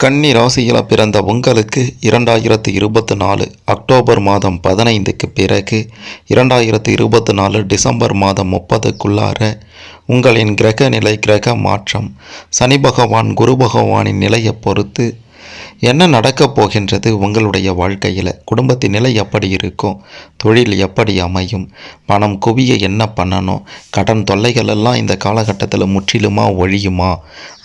கன்னி ராசியில் பிறந்த உங்களுக்கு இரண்டாயிரத்து இருபத்தி நாலு அக்டோபர் மாதம் பதினைந்துக்கு பிறகு இரண்டாயிரத்து இருபத்தி நாலு டிசம்பர் மாதம் முப்பதுக்குள்ளார உங்களின் கிரக நிலை கிரக மாற்றம் சனி பகவான் குரு பகவானின் நிலையை பொறுத்து என்ன நடக்கப் போகின்றது உங்களுடைய வாழ்க்கையில்? குடும்பத்தின் நிலை எப்படி இருக்கும்? தொழில் எப்படி அமையும்? பணம் குவிய என்ன பண்ணணும்? கடன் தொல்லைகள் எல்லாம் இந்த காலகட்டத்தில் முற்றிலுமா ஒழியுமா?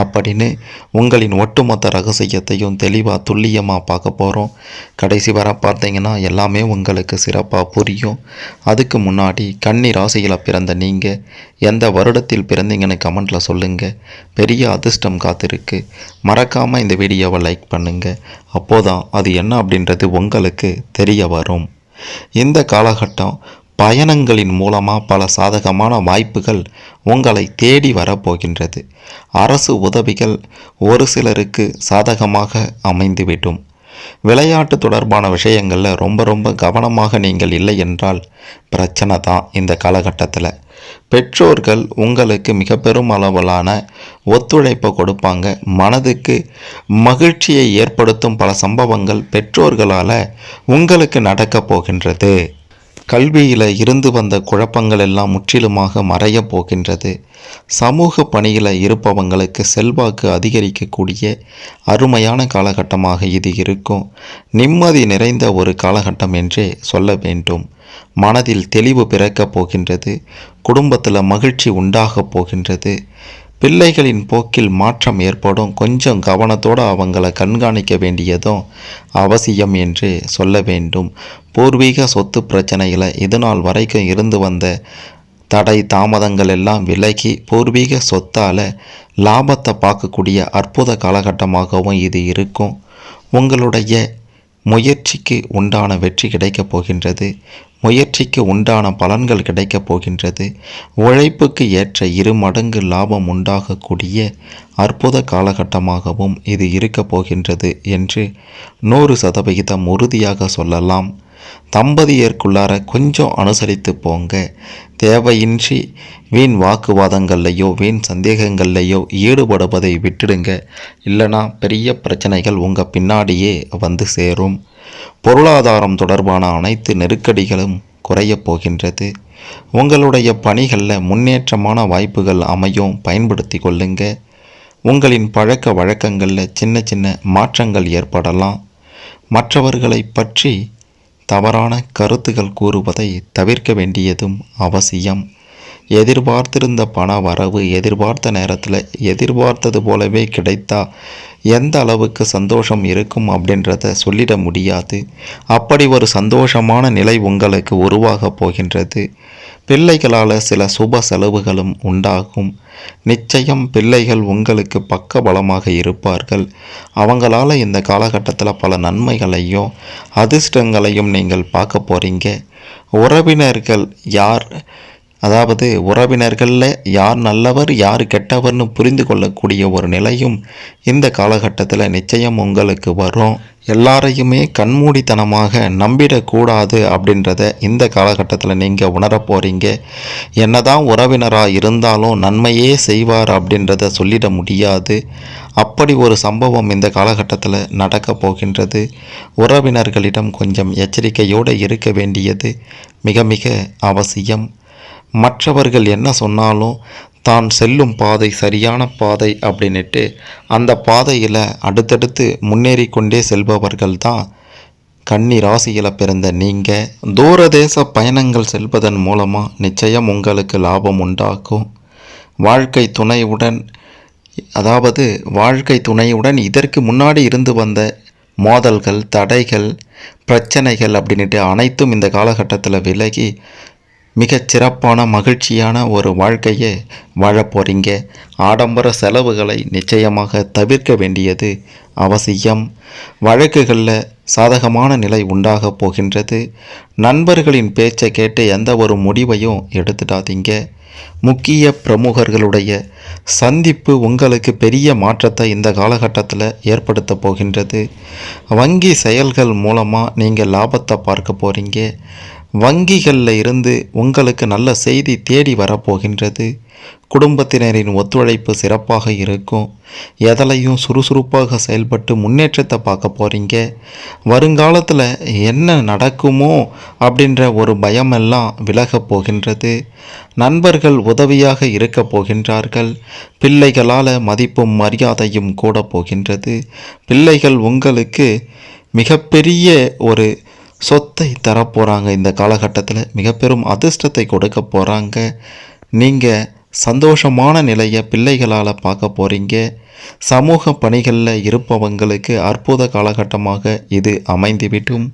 அப்படின்னு உங்களின் ஒட்டுமொத்த ரகசியத்தையும் தெளிவாக துல்லியமாக பார்க்க போகிறோம் கடைசி வர பார்த்தீங்கன்னா எல்லாமே உங்களுக்கு சிறப்பாக புரியும். அதுக்கு முன்னாடி கன்னி ராசியில் பிறந்த நீங்கள் எந்த வருடத்தில் பிறந்தீங்கன்னு கமெண்ட்டில் சொல்லுங்கள் பெரிய அதிர்ஷ்டம் காத்திருக்கு. மறக்காமல் இந்த வீடியோவை லைக் பண்ணுங்கள் அப்போதான் அது என்ன அப்படின்றது உங்களுக்கு தெரிய வரும். இந்த காலகட்டம் பயணங்களின் மூலமாக பல சாதகமான வாய்ப்புகள் உங்களை தேடி வரப்போகின்றது. அரசு உதவிகள் ஒரு சிலருக்கு சாதகமாக அமைந்துவிடும். விளையாட்டு தொடர்பான விஷயங்களில் ரொம்ப ரொம்ப கவனமாக நீங்கள் இல்லை என்றால் பிரச்சனை தான் இந்த காலகட்டத்தில். பெற்றோர்கள் உங்களுக்கு மிக பெரும் அளவிலான ஒத்துழைப்பை கொடுப்பாங்க. மனதுக்கு மகிழ்ச்சியை ஏற்படுத்தும் பல சம்பவங்கள் பெற்றோர்களால் உங்களுக்கு நடக்கப் போகின்றது. கல்வியில் இருந்து வந்த குழப்பங்கள் எல்லாம் முற்றிலுமாக மறையப் போகின்றது. சமூக பணியில் இருப்பவங்களுக்கு செல்வாக்கு அதிகரிக்கக்கூடிய அருமையான காலகட்டமாக இது இருக்கும். நிம்மதி நிறைந்த ஒரு காலகட்டம் என்றே சொல்ல வேண்டும். மனதில் தெளிவு பிறக்கப் போகின்றது. குடும்பத்தில் மகிழ்ச்சி உண்டாகப் போகின்றது. பிள்ளைகளின் போக்கில் மாற்றம் ஏற்படும். கொஞ்சம் கவனத்தோடு அவங்களை கண்காணிக்க வேண்டியதும் அவசியம் என்று சொல்ல வேண்டும். பூர்வீக சொத்து பிரச்சனைகளை இதுநாள் வரைக்கும் இருந்து வந்த தடை தாமதங்கள் எல்லாம் விலகி பூர்வீக சொத்தால் லாபத்தை பார்க்கக்கூடிய அற்புத காலகட்டமாகவும் இது இருக்கும். உங்களுடைய முயற்சிக்கு உண்டான வெற்றி கிடைக்கப் போகின்றது. முயற்சிக்கு உண்டான பலன்கள் கிடைக்கப் போகின்றது. உழைப்புக்கு ஏற்ற இரு மடங்கு லாபம் உண்டாகக்கூடிய அற்புத காலகட்டமாகவும் இது இருக்கப் போகின்றது என்று நூறு சதவிகிதம் உறுதியாக சொல்லலாம். தம்பதியர்க்குள்ளார கொஞ்சம் அனுசரித்து போங்க. தேவையின்றி வீண் வாக்குவாதங்கள்லையோ வீண் சந்தேகங்கள்லையோ ஈடுபடுவதை விட்டுடுங்க. இல்லைனா பெரிய பிரச்சனைகள் உங்கள் பின்னாடியே வந்து சேரும். பொருளாதாரம் தொடர்பான அனைத்து நெருக்கடிகளும் குறையப் போகின்றது. உங்களுடைய பணிகளில் முன்னேற்றமான வாய்ப்புகள் அமையும் பயன்படுத்தி கொள்ளுங்க. உங்களின் பழக்க வழக்கங்களில் சின்ன சின்ன மாற்றங்கள் ஏற்படலாம். மற்றவர்களை பற்றி தவறான கருத்துகள் கூறுவதை தவிர்க்க வேண்டியதும் அவசியம். எதிர்பார்த்திருந்த பண வரவு எதிர்பார்த்த நேரத்தில் எதிர்பார்த்தது போலவே கிடைத்தா எந்த அளவுக்கு சந்தோஷம் இருக்கும் அப்படின்றத சொல்லிட முடியாது. அப்படி ஒரு சந்தோஷமான நிலை உங்களுக்கு உருவாகப் போகின்றது. பிள்ளைகளால் சில சுப செலவுகளும் உண்டாகும். நிச்சயம் பிள்ளைகள் உங்களுக்கு பக்க பலமாக இருப்பார்கள். அவங்களால இந்த காலகட்டத்தில் பல நன்மைகளையும் அதிர்ஷ்டங்களையும் நீங்கள் பார்க்க போகிறீங்க உறவினர்கள் யார்? அதாவது உறவினர்களில் யார் நல்லவர் யார் கெட்டவர்னு புரிந்து கொள்ளக்கூடிய ஒரு நிலையும் இந்த காலகட்டத்தில் நிச்சயம் உங்களுக்கு வரும். எல்லாரையுமே கண்மூடித்தனமாக நம்பிடக்கூடாது அப்படின்றத இந்த காலகட்டத்தில் நீங்கள் உணரப் போகிறீங்க என்னதான் உறவினராக இருந்தாலும் நன்மையே செய்வார் அப்படின்றத சொல்லிட முடியாது. அப்படி ஒரு சம்பவம் இந்த காலகட்டத்தில் நடக்கப் போகின்றது. உறவினர்களிடம் கொஞ்சம் எச்சரிக்கையோடு இருக்க வேண்டியது மிக மிக அவசியம். மற்றவர்கள் என்ன சொன்னாலும் தான் செல்லும் பாதை சரியான பாதை அப்படின்னுட்டு அந்த பாதையில் அடுத்தடுத்து முன்னேறி கொண்டே செல்பவர்கள் தான் கன்னி ராசியில் பிறந்த நீங்கள் தூரதேச பயணங்கள் செல்வதன் மூலமாக நிச்சயம் உங்களுக்கு லாபம் உண்டாக்கும் வாழ்க்கை துணையுடன் அதாவது வாழ்க்கை துணையுடன் இதற்கு முன்னாடி இருந்து வந்த மோதல்கள் தடைகள் பிரச்சனைகள் அப்படின்ட்டு அனைத்தும் இந்த காலகட்டத்தில் விலகி மிகச் சிறப்பான மகிழ்ச்சியான ஒரு வாழ்க்கையை வாழ போகிறீங்க ஆடம்பர செலவுகளை நிச்சயமாக தவிர்க்க வேண்டியது அவசியம். வழக்குகளில் சாதகமான நிலை உண்டாகப் போகின்றது. நண்பர்களின் பேச்சை கேட்டு எந்த ஒரு முடிவையும் எடுத்துடாதீங்க. முக்கிய பிரமுகர்களுடைய சந்திப்பு உங்களுக்கு பெரிய மாற்றத்தை இந்த காலகட்டத்தில் ஏற்படுத்த போகின்றது. வங்கி செயல்கள் மூலமாக நீங்கள் லாபத்தை பார்க்க போகிறீங்க வங்கிகளில் இருந்து உங்களுக்கு நல்ல செய்தி தேடி வரப்போகின்றது. குடும்பத்தினரின் ஒத்துழைப்பு சிறப்பாக இருக்கும். எதலையும் சுறுசுறுப்பாக செயல்பட்டு முன்னேற்றத்தை பார்க்க போகிறீங்க வருங்காலத்தில் என்ன நடக்குமோ அப்படின்ற ஒரு பயமெல்லாம் விலகப் போகின்றது. நண்பர்கள் உதவியாக இருக்க போகின்றார்கள். பிள்ளைகளால் மதிப்பும் மரியாதையும் கூட போகின்றது. பிள்ளைகள் உங்களுக்கு மிகப்பெரிய ஒரு சொத்தை தரப்போகிறாங்க இந்த காலகட்டத்தில் மிக பெரும் அதிர்ஷ்டத்தை கொடுக்க போகிறாங்க நீங்கள் சந்தோஷமான நிலையை பிள்ளைகளால் பார்க்க போகிறீங்க சமூக பணிகளில் இருப்பவங்களுக்கு அற்புத காலகட்டமாக இது அமைந்துவிட்டும்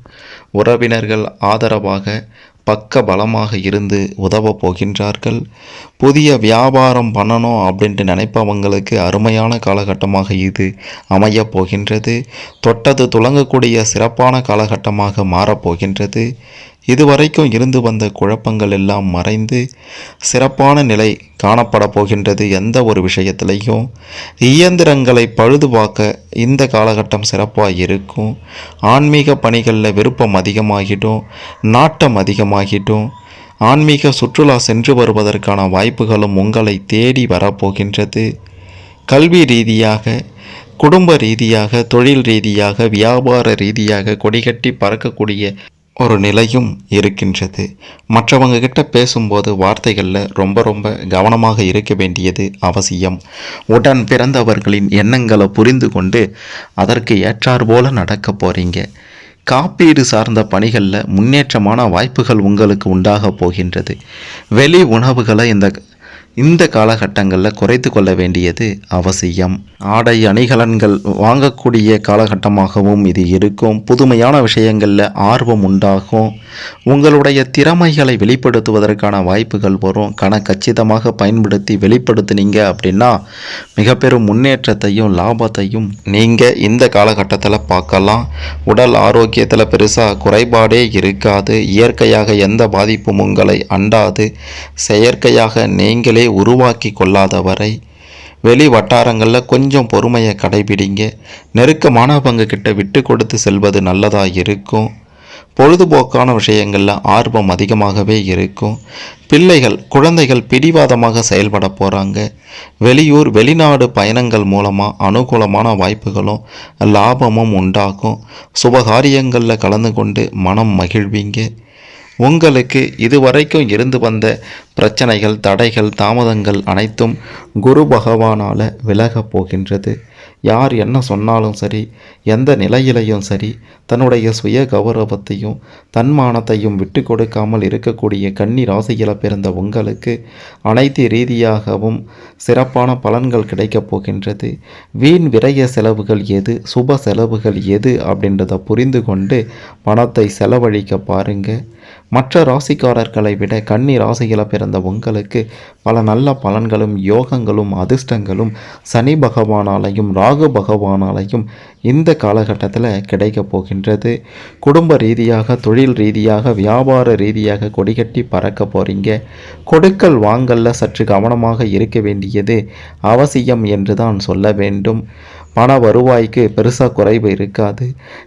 உறவினர்கள் ஆதரவாக பக்க பலமாக இருந்து உதவ போகின்றார்கள். புதிய வியாபாரம் பண்ணணும் அப்படின்ட்டு நினைப்பவங்களுக்கு அருமையான காலகட்டமாக இது அமையப் போகின்றது. தொட்டது துளங்கக்கூடிய சிறப்பான காலகட்டமாக மாறப்போகின்றது இதுவரைக்கும் இருந்து வந்த குழப்பங்கள் எல்லாம் மறைந்து சிறப்பான நிலை காணப்பட போகின்றது எந்த ஒரு விஷயத்திலையும். இயந்திரங்களை பழுதுபார்க்க இந்த காலகட்டம் சிறப்பாக இருக்கும் ஆன்மீக பணிகளில் விருப்பம் அதிகமாகிடும் நாட்டம் அதிகமாகிடும். ஆன்மீக சுற்றுலா சென்று வருவதற்கான வாய்ப்புகளும் உங்களை தேடி வரப்போகின்றது கல்வி ரீதியாக குடும்ப ரீதியாக தொழில் ரீதியாக வியாபார ரீதியாக கொடிகட்டி பறக்கக்கூடிய ஒரு நிலையும் இருக்கின்றது. மற்றவங்க கிட்ட பேசும்போது வார்த்தைகளில் ரொம்ப ரொம்ப கவனமாக இருக்க வேண்டியது அவசியம். உடன் பிறந்தவர்களின் எண்ணங்களை புரிந்து கொண்டு அதற்கு ஏற்றார் போல நடக்க போகிறீங்க காப்பீடு சார்ந்த பணிகளில் முன்னேற்றமான வாய்ப்புகள் உங்களுக்கு உண்டாக போகின்றது. வெளி உணவுகளை இந்த இந்த காலகட்டங்களில் குறைத்து கொள்ள வேண்டியது அவசியம். ஆடை அணிகலன்கள் வாங்கக்கூடிய காலகட்டமாகவும் இது இருக்கும். புதுமையான விஷயங்களில் ஆர்வம் உண்டாகும். உங்களுடைய திறமைகளை வெளிப்படுத்துவதற்கான வாய்ப்புகள் வரும். கண கச்சிதமாக பயன்படுத்தி வெளிப்படுத்துனீங்க அப்படின்னா மிக பெரும் முன்னேற்றத்தையும் லாபத்தையும் நீங்கள் இந்த காலகட்டத்தில் பார்க்கலாம். உடல் ஆரோக்கியத்தில் பெருசாக குறைபாடே இருக்காது. இயற்கையாக எந்த பாதிப்பும் உங்களை அண்டாது. செயற்கையாக நீங்களே உருவாக்கி கொள்ளாத வரை வெளி வட்டாரங்களில் கொஞ்சம் பொறுமையை கடைபிடிங்க. நெருக்கமானவங்க கிட்ட விட்டு கொடுத்து செல்வது நல்லதாக இருக்கும். பொழுதுபோக்கான விஷயங்களில் ஆர்வம் அதிகமாகவே இருக்கும். பிள்ளைகள் குழந்தைகள் பிடிவாதமாக செயல்பட போகிறாங்க வெளியூர் வெளிநாடு பயணங்கள் மூலமாக அனுகூலமான வாய்ப்புகளும் லாபமும் உண்டாகும். சுபகாரியங்களில் கலந்து கொண்டு மனம் மகிழ்வீங்க. உங்களுக்கு இதுவரைக்கும் இருந்து வந்த பிரச்சனைகள் தடைகள் தாமதங்கள் அனைத்தும் குரு பகவானால் விலகப் போகின்றது. யார் என்ன சொன்னாலும் சரி எந்த நிலையிலையும் சரி தன்னுடைய சுய கௌரவத்தையும் தன்மானத்தையும் விட்டு கொடுக்காமல் இருக்கக்கூடிய கன்னி ராசியில் பிறந்த உங்களுக்கு அனைத்து ரீதியாகவும் சிறப்பான பலன்கள் கிடைக்கப் போகின்றது. வீண் விரய செலவுகள் எது சுப செலவுகள் எது அப்படின்றத புரிந்து கொண்டு பணத்தை செலவழிக்க பாருங்கள் மற்ற ராசிக்காரர்களை விட கன்னி ராசியில் பிறந்த உங்களுக்கு பல நல்ல பலன்களும் யோகங்களும் அதிர்ஷ்டங்களும் சனி பகவானாலையும் ராகு பகவானாலையும் இந்த காலகட்டத்தில் கிடைக்கப் போகின்றது. குடும்ப ரீதியாக தொழில் ரீதியாக வியாபார ரீதியாக கொடிகட்டி பறக்க போகிறீங்க கொடுக்கல் வாங்கல்ல சற்று கவனமாக இருக்க வேண்டியது அவசியம் என்று தான் சொல்ல வேண்டும். பண வருவாய்க்கு பெருசாக குறைவு இருக்காது.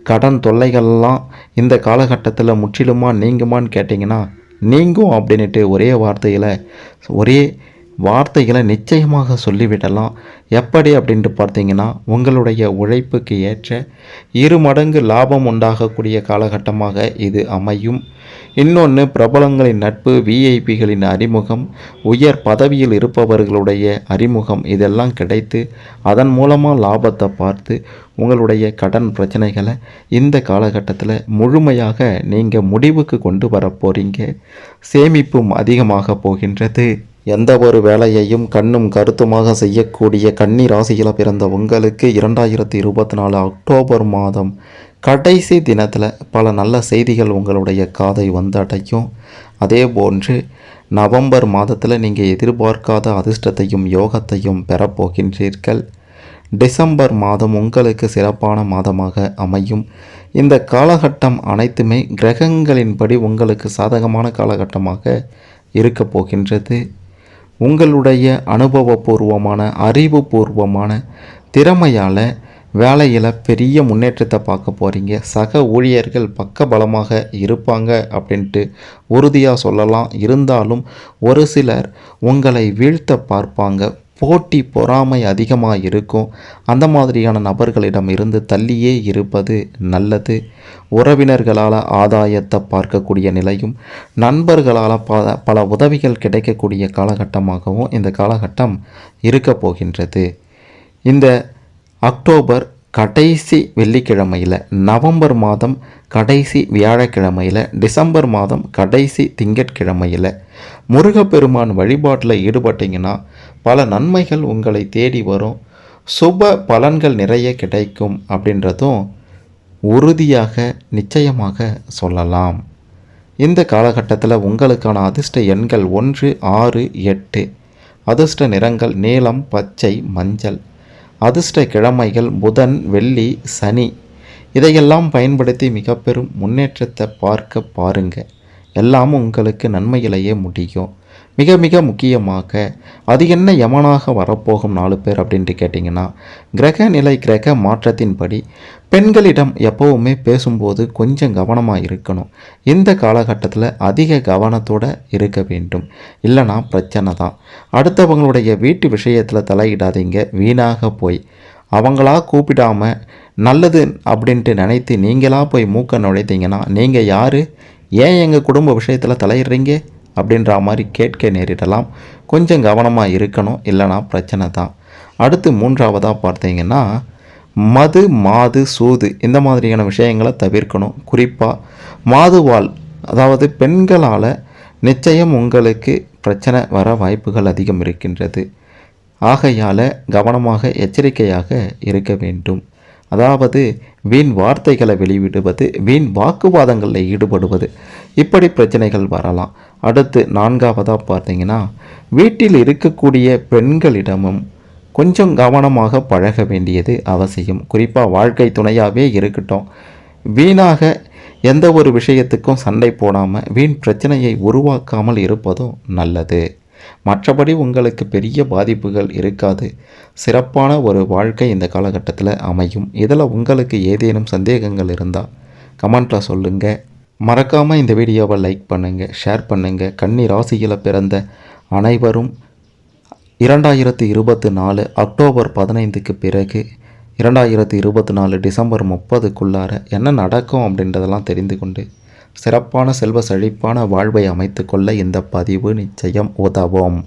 கடன் தொல்லைகள்லாம் இந்த காலகட்டத்தில் முற்றிலுமா நீங்குமான்னு கேட்டிங்கன்னா நீங்கும் அப்படின்ட்டு ஒரே வார்த்தையில் ஒரே வார்த்தைகளை நிச்சயமாக சொல்லிவிடலாம். எப்படி அப்படின்ட்டு பார்த்தீங்கன்னா உங்களுடைய உழைப்புக்கு ஏற்ற இரு மடங்கு லாபம் உண்டாகக்கூடிய காலகட்டமாக இது அமையும். இன்னொன்று பிரபலங்களின் நட்பு விஐபிகளின் அறிமுகம் உயர் பதவியில் இருப்பவர்களுடைய அறிமுகம் இதெல்லாம் கிடைத்து அதன் மூலமாக லாபத்தை பார்த்து உங்களுடைய கடன் பிரச்சனைகளை இந்த காலகட்டத்தில் முழுமையாக நீங்கள் முடிவுக்கு கொண்டு வர போகிறீங்க சேமிப்பும் அதிகமாக போகின்றது. எந்த ஒரு வேலையையும் கண்ணும் கருத்துமாக செய்யக்கூடிய கன்னி ராசியில் பிறந்த உங்களுக்கு இரண்டாயிரத்தி இருபத்தி நாலு அக்டோபர் மாதம் கடைசி தினத்தில் பல நல்ல செய்திகள் உங்களுடைய காதை வந்தடையும். அதே போன்று நவம்பர் மாதத்தில் நீங்கள் எதிர்பார்க்காத அதிர்ஷ்டத்தையும் யோகத்தையும் பெறப்போகின்றீர்கள் டிசம்பர் மாதம் உங்களுக்கு சிறப்பான மாதமாக அமையும். இந்த காலகட்டம் அனைத்துமே கிரகங்களின்படி உங்களுக்கு சாதகமான காலகட்டமாக இருக்க போகின்றது. உங்களுடைய அனுபவபூர்வமான அறிவுபூர்வமான திறமையால் வேலையில் பெரிய முன்னேற்றத்தை பார்க்க போகிறீங்க சக ஊழியர்கள் பக்கபலமாக இருப்பாங்க அப்படின்ட்டு உறுதியாக சொல்லலாம். இருந்தாலும் ஒரு சிலர் உங்களை வீழ்த்த பார்ப்பாங்க. போட்டி பொறாமை அதிகமாக இருக்கும். அந்த மாதிரியான நபர்களிடம் இருந்து தள்ளியே இருப்பது நல்லது. உறவினர்களால் ஆதாயத்தை பார்க்கக்கூடிய நிலையும் நண்பர்களால் பல பல உதவிகள் கிடைக்கக்கூடிய காலகட்டமாகவும் இந்த காலகட்டம் இருக்க போகின்றது. இந்த அக்டோபர் கடைசி வெள்ளிக்கிழமையில் நவம்பர் மாதம் கடைசி வியாழக்கிழமையில் டிசம்பர் மாதம் கடைசி திங்கட்கிழமையில். முருகப்பெருமான் வழிபாட்டில் ஈடுபட்டீங்கன்னா பல நன்மைகள் உங்களை தேடி வரும். சுப பலன்கள் நிறைய கிடைக்கும் அப்படின்றதும் உறுதியாக நிச்சயமாக சொல்லலாம். இந்த காலகட்டத்தில் உங்களுக்கான அதிர்ஷ்ட எண்கள் ஒன்று ஆறு எட்டு. அதிர்ஷ்ட நிறங்கள் நீலம் பச்சை மஞ்சள். அதிர்ஷ்ட கிழமைகள் புதன் வெள்ளி சனி. இதையெல்லாம் பயன்படுத்தி மிக பெரும் முன்னேற்றத்தை பார்க்க பாருங்கள் எல்லாம் உங்களுக்கு நன்மையிலேயே முடியும். மிக மிக முக்கியமாக அது என்ன யமனாக வரப்போகும் நாலு பேர்? அப்படின்ட்டு கேட்டிங்கன்னா கிரக நிலை கிரக மாற்றத்தின்படி பெண்களிடம் எப்போவுமே பேசும்போது கொஞ்சம் கவனமாக இருக்கணும். இந்த காலகட்டத்தில் அதிக கவனத்தோடு இருக்க வேண்டும். இல்லைனா பிரச்சனை தான். அடுத்தவங்களுடைய வீட்டு விஷயத்தில் தலையிடாதீங்க. வீணாக போய். அவங்களா கூப்பிடாமல் நல்லது அப்படின்ட்டு நினைத்து நீங்களாக போய் மூக்க நுழைத்தீங்கன்னா நீங்கள் யார்? ஏன் எங்கள் குடும்ப விஷயத்தில் தலையிடுறீங்க? அப்படின்ற மாதிரி கேட்க நேரிடலாம். கொஞ்சம் கவனமாக இருக்கணும். இல்லைனா பிரச்சனை தான். அடுத்து மூன்றாவதாக பார்த்தீங்கன்னா மது மாது சூது இந்த மாதிரியான விஷயங்களை தவிர்க்கணும். குறிப்பாக மாதுவால் அதாவது பெண்களால் நிச்சயம் உங்களுக்கு பிரச்சனை வர வாய்ப்புகள் அதிகம் இருக்கின்றது. ஆகையால் கவனமாக எச்சரிக்கையாக இருக்க வேண்டும். அதாவது வீண் வார்த்தைகளை வெளியிடுவது வீண் வாக்குவாதங்களில் ஈடுபடுவது. இப்படி பிரச்சனைகள் வரலாம். அடுத்து நான்காவதாக பார்த்தீங்கன்னா வீட்டில் இருக்கக்கூடிய பெண்களிடமும் கொஞ்சம் கவனமாக பழக வேண்டியது அவசியம். குறிப்பாக வாழ்க்கை துணையாகவே இருக்கட்டும். வீணாக எந்த ஒரு விஷயத்துக்கும் சண்டை போடாமல் வீண் பிரச்சனையை உருவாக்காமல் இருப்பதும் நல்லது. மற்றபடி உங்களுக்கு பெரிய பாதிப்புகள் இருக்காது. சிறப்பான ஒரு வாழ்க்கை இந்த காலகட்டத்தில் அமையும். இதில் உங்களுக்கு ஏதேனும் சந்தேகங்கள் இருந்தால் கமெண்ட்டில் சொல்லுங்கள் மறக்காமல் இந்த வீடியோவை லைக் பண்ணுங்கள் ஷேர் பண்ணுங்கள் கன்னி ராசியில் பிறந்த அனைவரும் இரண்டாயிரத்து இருபத்தி நாலு அக்டோபர் பதினைந்துக்கு பிறகு இரண்டாயிரத்து இருபத்தி நாலு டிசம்பர் முப்பதுக்குள்ளார என்ன நடக்கும் அப்படின்றதெல்லாம் தெரிந்து கொண்டு சிறப்பான செல்வ செழிப்பான வாழ்வை அமைத்துக்கொள்ள இந்த பதிவு நிச்சயம் உதவும்.